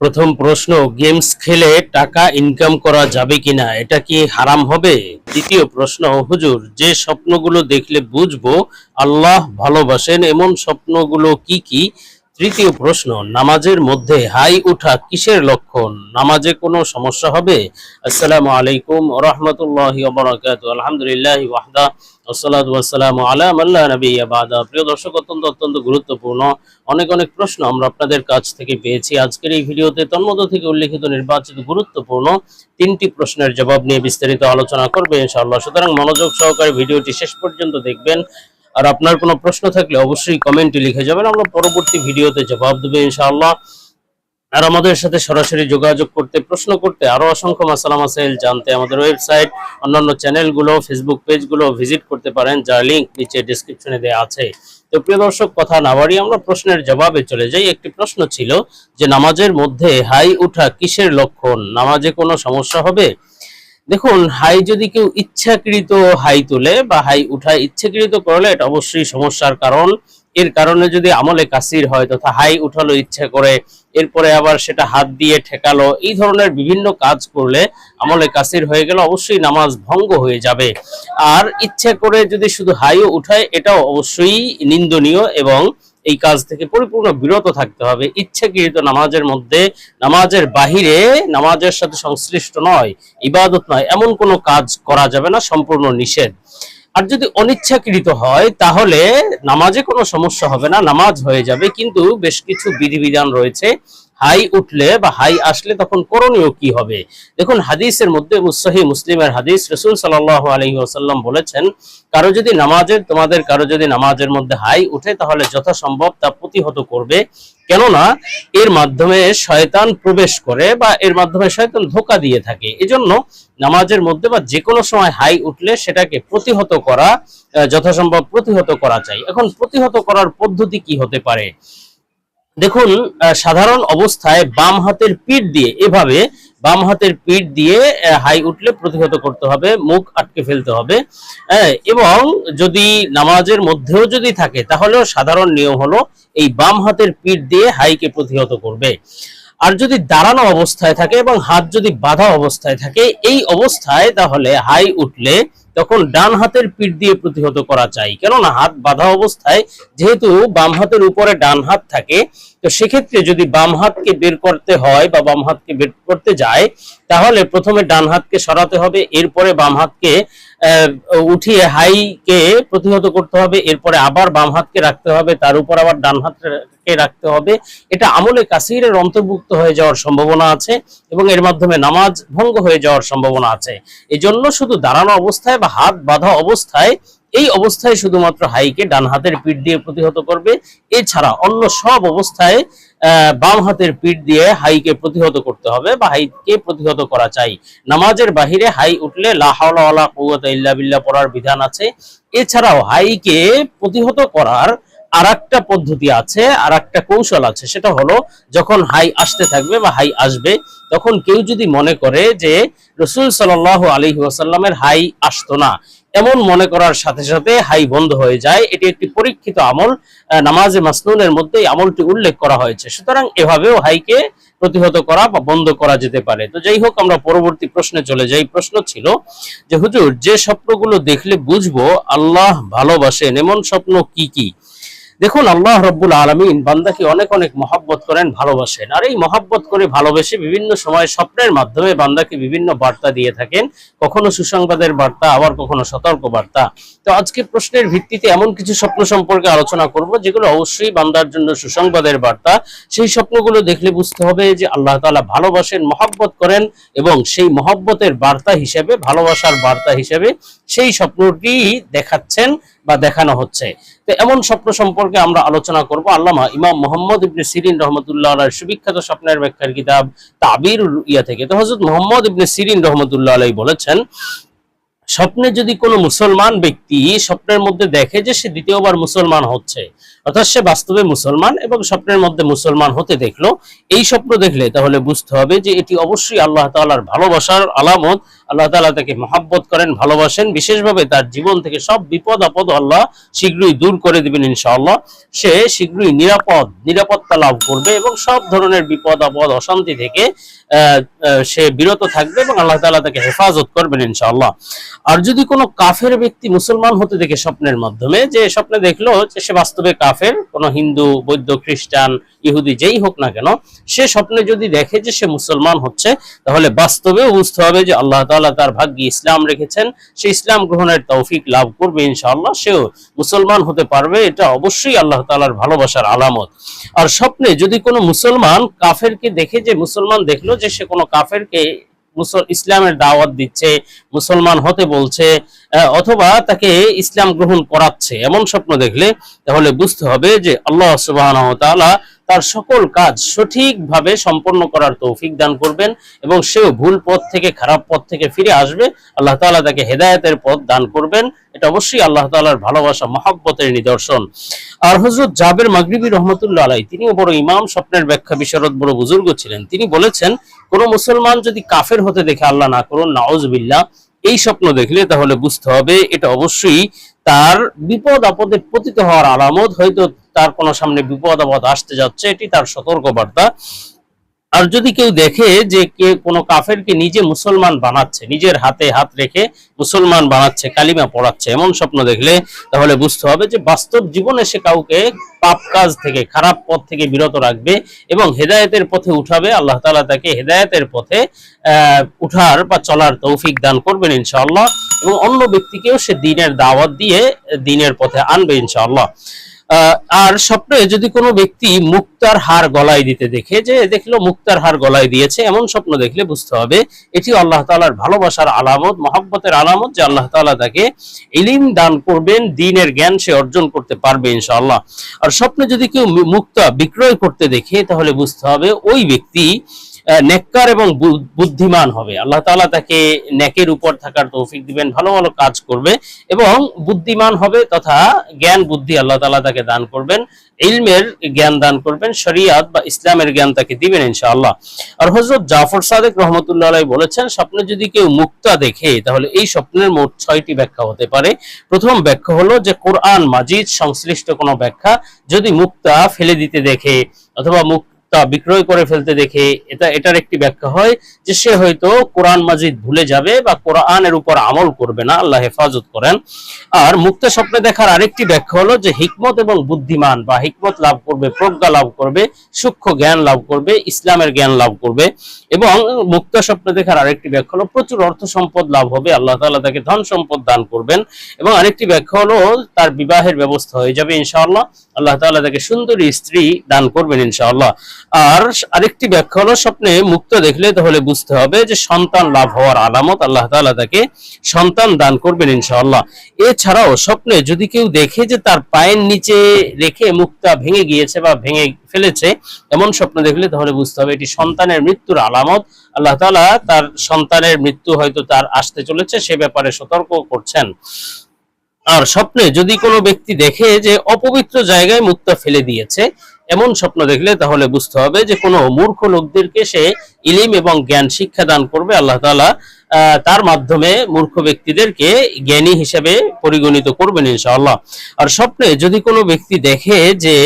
প্রথম প্রশ্ন, গেমস খেলে টাকা ইনকাম করা যাবে কিনা? এটা কি হারাম হবে? দ্বিতীয় প্রশ্ন, হুজুর, যে স্বপ্নগুলো দেখলে বুঝব আল্লাহ ভালোবাসেন, এমন স্বপ্নগুলো কি কি? তৃতীয় প্রশ্ন, নামাজের মধ্যে হাই উঠা কিসের লক্ষণ? নামাজে কোনো সমস্যা হবে? আসসালামু আলাইকুম রহমতুল্লাহ বরাকাত আলহামদুলিল্লাহ ওয়াহদা আসসালাতু ওয়াসসালামু আলা মাল্লা নাবিয়্যা বাদা। প্রিয় দর্শক, অত্যন্ত অত্যন্ত গুরুত্বপূর্ণ অনেক অনেক প্রশ্ন আমরা আপনাদের কাছ থেকে পেয়েছি। আজকের এই ভিডিওতে তন্মধ্য থেকে উল্লেখিত নির্বাচিত গুরুত্বপূর্ণ তিনটি প্রশ্নের জবাব নিয়ে বিস্তারিত আলোচনা করবে ইনশাআল্লাহ। সুতরাং মনোযোগ সহকারে ভিডিওটি শেষ পর্যন্ত দেখবেন। আর আপনার কোনো প্রশ্ন থাকলে অবশ্যই কমেন্টে লিখে যাবেন। আমরা পরবর্তী ভিডিওতে জবাব দেবো ইনশাআল্লাহ। আর আমাদের সাথে সরাসরি যোগাযোগ করতে, প্রশ্ন করতে আরও অসংখ্য মাসালা মাসাইল জানতে আমাদের ওয়েবসাইট অন্যান্য চ্যানেলগুলো ফেসবুক পেজগুলো ভিজিট করতে পারেন, যার লিঙ্ক নিচে ডিসক্রিপশনে দেওয়া আছে। তো প্রিয় দর্শক, কথা না বাড়িয়ে আমরা প্রশ্নের জবাবে চলে যাই। একটি প্রশ্ন ছিল যে, নামাজের মধ্যে হাই উঠা কিসের লক্ষণ? নামাজে কোনো সমস্যা হবে? দেখুন, হাই যদি কেউ ইচ্ছাকৃত হাই তোলে বা হাই উঠায় ইচ্ছাকৃত করলে এটা অবশ্যই সমস্যার কারণ। এর কারণে যদি আমলে কাসির হয় তথা হাই উঠালো ইচ্ছা করে, এরপরে আবার সেটা হাত দিয়ে ঠেকালো, এই ধরনের বিভিন্ন কাজ করলে আমলে কাসির হয়ে গেলে অবশ্যই নামাজ ভঙ্গ হয়ে যাবে। আর ইচ্ছে করে যদি শুধু হাইও উঠায়, এটাও অবশ্যই নিন্দনীয় এবং এই কাজ থেকে পরিপূর্ণ বিরত থাকতে হবে। ইচ্ছাকৃত নামাজের মধ্যে, নামাজের বাহিরে নামাজের সাথে সংশ্লিষ্ট নয়, ইবাদত নয়, এমন কোনো কাজ করা যাবে না, সম্পূর্ণ নিষেধ। আর যদি অনিচ্ছাকৃত হয়, তাহলে নামাজে কোনো সমস্যা হবে না, নামাজ হয়ে যাবে, কিন্তু বেশ কিছু বিধিবিধান রয়েছে। হাই উঠলে বা হাই আসলে তখন করণীয় কি হবে? দেখুন, হাদিসের মধ্যে মুসহি মুসলিমের হাদিস রসুল সাল্লাহ আলহি আসাল্লাম বলেছেন, কারও যদি নামাজের তোমাদের কারও যদি নামাজের মধ্যে হাই উঠে, তাহলে যথাসম্ভব তা প্রতিহত করবে। কেননা, এর মাধ্যমে শয়তান প্রবেশ করে বা এর মাধ্যমে শয়তান ধোকা দিয়ে থাকে। এজন্য নামাজের মধ্যে বা যে কোনো সময় হাই উঠলে সেটাকে প্রতিহত করা যথাসম্ভব প্রতিহত করা চাই। এখন প্রতিহত করার পদ্ধতি কি হতে পারে? দেখুন সাধারণ অবস্থায় বাম হাতের পিঠ দিয়ে এভাবে বাম হাতের পিঠ দিয়ে হাই উঠলে প্রতিহত করতে হবে মুখ আটকে ফেলতে হবে। হ্যাঁ, এবং যদি নামাজের মধ্যেও যদি থাকে তাহলেও সাধারণ নিয়ম হলো এই বাম হাতের পিঠ দিয়ে হাইকে প্রতিহত করবে। আর যদি দাঁড়ানো অবস্থায় থাকে এবং হাত যদি বাঁধা অবস্থায় থাকে এই অবস্থায় তাহলে হাই উঠলে তখন ডান হাতের পিঠ দিয়ে প্রতিহত করা চাই কেননা হাত বাঁধা অবস্থায় যেহেতু বাম হাতের উপরে ডান হাত থাকে তো সেক্ষেত্রে যদি বাম হাতকে বের করতে হয় বা বাম হাতকে বের করতে যায়, তাহলে প্রথমে ডান হাতকে সরাতে হবে, এরপরে বাম হাতকে উঠিয়ে হাইকে প্রতিহত করতে হবে, এরপরে আবার বাম হাতকে রাখতে হবে, তার উপর আবার ডান হাতকে রাখতে হবে। এটা আমলে কাসিরের অন্তর্ভুক্ত হয়ে যাওয়ার সম্ভাবনা আছে এবং এর মাধ্যমে নামাজ ভঙ্গ হয়ে যাওয়ার সম্ভাবনা আছে। এজন্য শুধু দাঁড়ানো অবস্থায় বা হাত বাঁধা অবস্থায় এই অবস্থায় শুধুমাত্র হাইকে ডান হাতের পিঠ দিয়ে প্রতিহত করবে। এছাড়া অন্য সব অবস্থায় বাম হাতের পিঠ দিয়ে হাইকে প্রতিহত করতে হবে বা হাইকে প্রতিহত করা চাই। নামাজের বাহিরে হাই উঠলে লা হাওলা ওয়ালা ইল্লা বিল্লাহ পড়ার বিধান আছে। এছাড়াও হাইকে প্রতিহত করার আর একটা পদ্ধতি আছে আর একটা কৌশল আছে। সেটা হলো, যখন হাই আসতে থাকবে বা হাই আসবে, তখন কেউ যদি মনে করে যে রসুল সাল আলী ওয়াসাল্লামের হাই আসতো না এমন মনে করার সাথে সাথে হাই বন্ধ হয়ে যায়। এটি একটি পরীক্ষিত আমল নামাজে মাসনুনের মধ্যে আমলটি উল্লেখ করা হয়েছে। সুতরাং এভাবেও হাইকে প্রতিহত করা বা বন্ধ করা যেতে পারে। তো যাই হোক, আমরা পরবর্তী প্রশ্নে চলে যাই। প্রশ্ন ছিল যে, হুজুর, যে স্বপ্নগুলো দেখলে বুঝব আল্লাহ ভালোবাসেন, এমন স্বপ্ন কি কি? দেখুন, আল্লাহ রব্বুল আলমিন বান্দাকে অনেক অনেক মহাব্বত করেন, ভালোবাসেন। আর এই মহাব্বত করে ভালোবেসে বিভিন্ন সময় স্বপ্নের মাধ্যমে বান্দাকে বিভিন্ন বার্তা দিয়ে থাকেন। কখনো সুসংবাদের বার্তা, আবার কখনো সতর্ক বার্তা। তো আজকে প্রশ্নের ভিত্তিতে এমন কিছু স্বপ্ন সম্পর্কে আলোচনা করব, যেগুলো অবশ্যই বান্দার জন্য সুসংবাদের বার্তা। সেই স্বপ্নগুলো দেখলে বুঝতে হবে যে আল্লাহ তাআলা ভালোবাসেন, মহাব্বত করেন এবং সেই মহাব্বতের বার্তা হিসেবে, ভালোবাসার বার্তা হিসেবে সেই স্বপ্নটি দেখাচ্ছেন। বা দেখানো হচ্ছে। তো এমন স্বপ্ন সম্পর্কে আমরা আলোচনা করব। আল্লামা ইমাম মোহাম্মদ ইবনে সিরিন রহমতুল্লাহ আলাইহির সুবিখ্যাত স্বপ্নের ব্যাখ্যার কিতাব তাবির ইয়া থেকে। তো হযরত মোহাম্মদ ইবনে সিরিন রহমতুল্লাহ আলাইহি বলেছেন, স্বপ্নে যদি কোনো মুসলমান ব্যক্তি স্বপ্নের মধ্যে দেখে যে সে দ্বিতীয়বার মুসলমান হচ্ছে, অর্থাৎ সে বাস্তবে মুসলমান এবং স্বপ্নের মধ্যে মুসলমান হতে দেখল, এই স্বপ্ন দেখলে তাহলে বুঝতে হবে যে এটি অবশ্যই আল্লাহ তাআলার ভালোবাসার আলামত আল্লাহ তাআলা তাকে মহাব্বত করেন, ভালোবাসেন। বিশেষভাবে তার জীবন থেকে সব বিপদ আপদ আল্লাহ শীঘ্রই দূর করে দিবেন ইনশাআল্লাহ। সে শীঘ্রই নিরাপদ, নিরাপত্তা লাভ করবে এবং সব ধরনের বিপদ আপদ, অশান্তি থেকে সে বিরত থাকবে এবং আল্লাহ তাআলা তাকে হেফাজত করবেন ইনশাআল্লাহ। আর যদি কোনো কাফের ব্যক্তি মুসলমান হতে দেখে স্বপ্নের মাধ্যমে, যে স্বপ্নে দেখল যে সে বাস্তবে কাফের, কোনো হিন্দু, বৌদ্ধ, খ্রিস্টান, ইহুদি, যেই হোক না কেন, সে স্বপ্নে যদি দেখে যে সে মুসলমান হচ্ছে, তাহলে বাস্তবেও বুঝতে হবে যে আল্লাহ তাআলা তার ভাগ্যে ইসলাম রেখেছেন, সে ইসলাম গ্রহণের তৌফিক লাভ করবে ইনশাআল্লাহ, সেও মুসলমান হতে পারবে, এটা অবশ্যই আল্লাহ তাআলার ভালোবাসার আলামত। আর স্বপ্নে যদি কোনো মুসলমান কাফেরকে দেখে যে মুসলমান দেখল যে সে কোনো কাফেরকে ইসলামের দাওয়াত দিচ্ছে, মুসলমান হতে বলছে অথবা তাকে ইসলাম গ্রহণ করাচ্ছে, এমন স্বপ্ন দেখলে তাহলে বুঝতে হবে যে আল্লাহ তাআলা তার সকল কাজ সঠিকভাবে সম্পন্ন করার তৌফিক দান করবেন এবং সেও ভুল পথ থেকে, খারাপ পথ থেকে ফিরে আসবে। আল্লাহ তাআলা তাকে হেদায়েতের পথ দান করবেন। এটা অবশ্যই আল্লাহ তাআলার ভালোবাসা, মহব্বতের নিদর্শন। আর হযরত জাবের মাগরিবি রহমতুল্লাহ আলাই তিনিও বড় ইমাম, স্বপ্নের ব্যাখ্যা বিশারদ বড় বুজুর্গ ছিলেন। তিনি বলেছেন, কোন মুসলমান যদি কাফের হতে দেখে আল্লাহ না করুন, নাউজবিল্লাহ, এই স্বপ্ন দেখলে তাহলে বুঝতে হবে, এটা অবশ্যই তার বিপদ আপদে পতিত হওয়ার আলামত। হয়তো তার কোনো সামনে বিপদ আপদ আসতে যাচ্ছে, এটি তার সতর্ক বার্তা আর যদি কেউ দেখে যে কে কোনো কাফেরকে নিজে মুসলমান বানাচ্ছে, নিজের হাতে হাত রেখে মুসলমান বানাচ্ছে, কালিমা পড়াচ্ছে, এমন স্বপ্ন দেখলে তাহলে বুঝতে হবে যে বাস্তব জীবনে সে কাউকে পাপ কাজ থেকে, খারাপ পথ থেকে বিরত রাখবে এবং হেদায়েতের পথে উঠাবে। আল্লাহ তাআলা তাকে হেদায়েতের পথে উঠার বা চলার তৌফিক দান করবেন ইনশাআল্লাহ এবং অন্য ব্যক্তিকেও সে দিনের দাওয়াত দিয়ে দিনের পথে আনবে ইনশাআল্লাহ। আর স্বপ্নে যদি কোনো ব্যক্তি মুক্তার হার গলায় দিতে দেখে যে দেখল মুক্তার হার গলায় দিয়েছে, এমন স্বপ্ন দেখলে বুঝতে হবে এটি আল্লাহ তাআলার ভালোবাসার আলামত, মহব্বতের আলামত যে আল্লাহ তাআলা তাকে ইলিম দান করবেন, দিনের জ্ঞান সে অর্জন করতে পারবে ইনশাআল্লাহ। আর স্বপ্নে যদি কেউ মুক্তা বিক্রয় করতে দেখে তাহলে বুঝতে হবে ওই ব্যক্তি নেককার এবং বুদ্ধিমান হবে। আল্লাহ তাআলা তাকে নেকের উপর থাকার তৌফিক দিবেন, ভালো ভালো কাজ করবে এবং বুদ্ধিমান হবে তথা জ্ঞান বুদ্ধি আল্লাহ তাআলা তাকে দান করবেন, ইলমের জ্ঞান দান করবেন, শরিয়াত বা ইসলামের জ্ঞান তাকে দিবেন ইনশাআল্লাহ। আর হযরত জাফর সাদেক রহমতুল্লাহ বলেছেন, স্বপ্নে যদি কেউ মুক্তা দেখে, তাহলে এই স্বপ্নের মোট ছয়টি ব্যাখ্যা হতে পারে। প্রথম ব্যাখ্যা হলো যে কোরআন মাজিদ সংশ্লিষ্ট কোনো ব্যাখ্যা যদি মুক্তা ফেলে দিতে দেখে অথবা মুক্তা বিক্রয় করে ফেলতে দেখে এটা, এটার একটি ব্যাখ্যা হয় যে সে হয়তো কোরআন মাজিদ ভুলে যাবে বা কোরআনের উপর আমল করবে না, আল্লাহ হেফাজত করেন। আর মুক্ত স্বপ্নে দেখার আরেকটি ব্যাখ্যা হলো যে হিকমত এবং বুদ্ধিমান বা হিকমত লাভ করবে, প্রজ্ঞা লাভ করবে, সূক্ষ্ম জ্ঞান লাভ করবে, ইসলামের জ্ঞান লাভ করবে এবং মুক্ত স্বপ্নে দেখার আরেকটি ব্যাখ্যা হলো প্রচুর অর্থ সম্পদ লাভ হবে, আল্লাহ তাআলা তাকে ধন সম্পদ দান করবেন এবং আরেকটি ব্যাখ্যা হলো তার বিবাহের ব্যবস্থা হয়ে যাবে ইনশাআল্লাহ, আল্লাহ তাআলা তাকে সুন্দরী স্ত্রী দান করবেন ইনশাআল্লাহ। আর আরেকটি ব্যাখ্যা হলো, স্বপ্নে মুক্ত দেখলে তাহলে বুঝতে হবে যে সন্তান লাভ হওয়ার আলামত, আল্লাহ তাআলা তাকে সন্তান দান করবেন ইনশাআল্লাহ। এছাড়াও স্বপ্নে যদি কেউ দেখে যে তার পায়ের নিচে রেখে মুক্তা ভেঙে গিয়েছে বা ভেঙে ফেলেছে, এমন স্বপ্ন দেখলে তাহলে বুঝতে হবে এটি সন্তানের মৃত্যুর আলামত। আল্লাহ তাআলা তার সন্তানের মৃত্যু হয়তো তার আসতে চলেছে, সে ব্যাপারে সতর্ক করছেন। আর স্বপ্নে যদি কোনো ব্যক্তি দেখে যে অপবিত্র জায়গায় মুক্তা ফেলে দিয়েছে এমন স্বপ্ন দেখলে তাহলে বুঝতে হবে যে কোনো মূর্খ লোকদেরকে সে ইলিম এবং জ্ঞান শিক্ষা দান করবে। আল্লাহ আহ, তার মাধ্যমে মূর্খ ব্যক্তিদেরকে জ্ঞানী হিসেবে পরিগণিত করবেন ইনশাআল্লাহ। আর স্বপ্নে যদি কোনো ব্যক্তি দেখে যে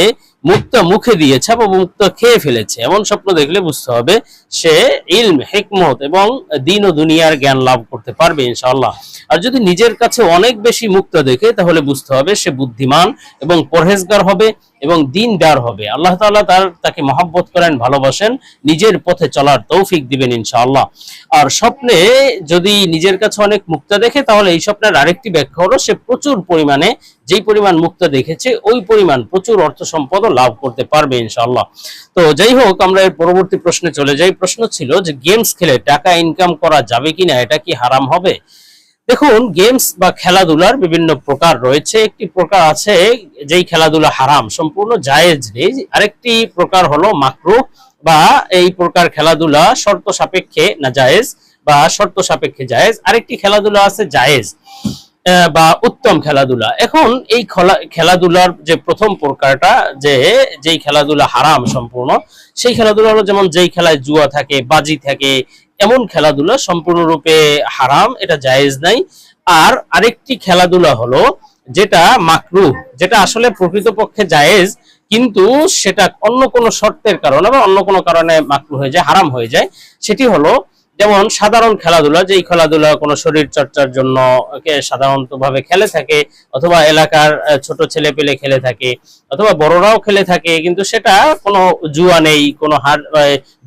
মুক্তা মুখে দিয়েছে বা মুক্তা খেয়ে ফেলেছে এমন স্বপ্ন দেখলে বুঝতে হবে সে ইলম হেকমত এবং দিন ও দুনিয়ার জ্ঞান লাভ করতে পারবে ইনশাআল্লাহ। আর যদি নিজের কাছে অনেক বেশি মুক্ত দেখে তাহলে বুঝতে হবে সে বুদ্ধিমান এবং পরহেজগার হবে। এবং দিন দিনদার হবে। আল্লাহ তাআলা তার, তাকে মহাব্বত করেন, ভালোবাসেন, নিজের পথে চলার তৌফিক দিবেন ইনশাআল্লাহ। আর স্বপ্নে যদি নিজের কাছে অনেক মুক্তা দেখে, তাহলে এই স্বপ্নের আরেকটি ব্যাখ্যা হলো, সে প্রচুর পরিমাণে যেই পরিমাণ মুক্তা দেখেছে, ওই পরিমাণ প্রচুর অর্থ সম্পদও লাভ করতে পারবে ইনশাআল্লাহ। তো যাই হোক, আমরা এর পরবর্তী প্রশ্নে চলে যাই। প্রশ্ন ছিল যে, গেমস খেলে টাকা ইনকাম করা যাবে কিনা? এটা কি হারাম হবে? দেখুন গেমস বা খেলাধুলার বিভিন্ন প্রকার রয়েছে। একটি প্রকার আছে যেই খেলাধুলা হারাম, সম্পূর্ণ জায়েজ নেই। আরেকটি প্রকার হলো মাকরু বা এই প্রকার খেলাধুলা শর্ত সাপেক্ষে না জায়েজ বা শর্ত সাপেক্ষে জায়েজ। আরেকটি খেলাধুলা আছে জায়েজ বা উত্তম খেলাধুলা। এখন এই খেলা- খেলাধুলার যে প্রথম প্রকারটা, যে যেই খেলাধুলা হারাম সম্পূর্ণ, সেই খেলাধুলা হলো যেমন যেই খেলায় জুয়া থাকে, বাজি থাকে এমন খেলাধুলা সম্পূর্ণরূপে হারাম, এটা জায়েজ নাই। আর আরেকটি খেলাধুলা হলো যেটা মাকরু, যেটা আসলে প্রকৃতপক্ষে জায়েজ, কিন্তু সেটা অন্য কোনো শর্তের কারণে বা অন্য কোনো কারণে মাকরু হয়ে যায়, হারাম হয়ে যায়। সেটি হলো যেমন সাধারণ খেলাধুলা, যেই খেলাধুলা কোনো শরীর চর্চার জন্য সাধারণত ভাবে খেলে থাকে, অথবা এলাকার ছোট ছেলে পেলে খেলে থাকে, অথবা বড়রাও খেলে থাকে, কিন্তু সেটা কোনো জুয়া নেই, কোনো হার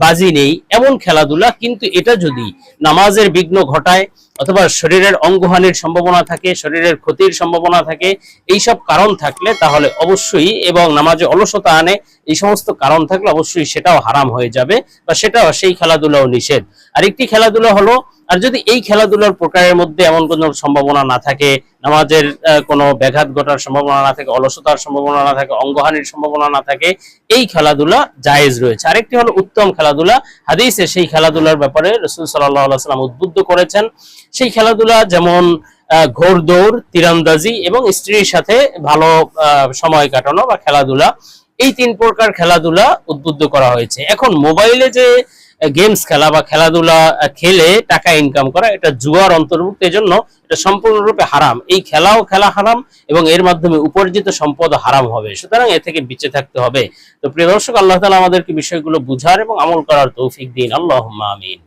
বাজি নেই, এমন খেলাধুলা, কিন্তু এটা যদি নামাজের বিঘ্ন ঘটায় অথবা শরীরের অঙ্গহানির সম্ভাবনা থাকে, শরীরের ক্ষতির সম্ভাবনা থাকে এই সব কারণ থাকলে তাহলে অবশ্যই এবং নামাজে অলসতা আনে, এই সমস্ত কারণ থাকলে অবশ্যই সেটাও হারাম হয়ে যাবে বা সেটাও সেই খেলাধুলাও নিষেধ। আরেকটি খেলাধুলা হলো আর যদি এই খেলাধুলার প্রকারের মধ্যে এমন কোনো সম্ভাবনা না থাকে নামাজের কোনো ব্যাঘাত ঘটার সম্ভাবনা না থাকে অলসতার সম্ভাবনা না থাকে অঙ্গহানির সম্ভাবনা না থাকে এই খেলাধুলা জায়েজ রয়েছে। আরেকটি হলো উত্তম খেলাধুলা। হাদিসে সেই খেলাধুলার ব্যাপারে রসুল সাল্লাহ সাল্লাম উদ্বুদ্ধ করেছেন। সেই খেলাধুলা যেমন আহ, ঘোড়দৌড় তীরন্দাজি এবং স্ত্রীর সাথে ভালো সময় কাটানো বা খেলাধুলা এই তিন প্রকার খেলাধুলা উদ্বুদ্ধ করা হয়েছে। এখন মোবাইলে যে গেমস খেলা বা খেলাধুলা খেলে টাকা ইনকাম করা, এটা জুয়ার অন্তর্ভুক্ত, এজন্য এটা সম্পূর্ণরূপে হারাম। এই খেলাও খেলা হারাম এবং এর মাধ্যমে উপার্জিত সম্পদ হারাম হবে। সুতরাং এ থেকে বেঁচে থাকতে হবে। তো প্রিয় দর্শক, আল্লাহ তালা আমাদেরকে বিষয়গুলো বুঝার এবং আমল করার তৌফিক দিন। আল্লাহ আমিন।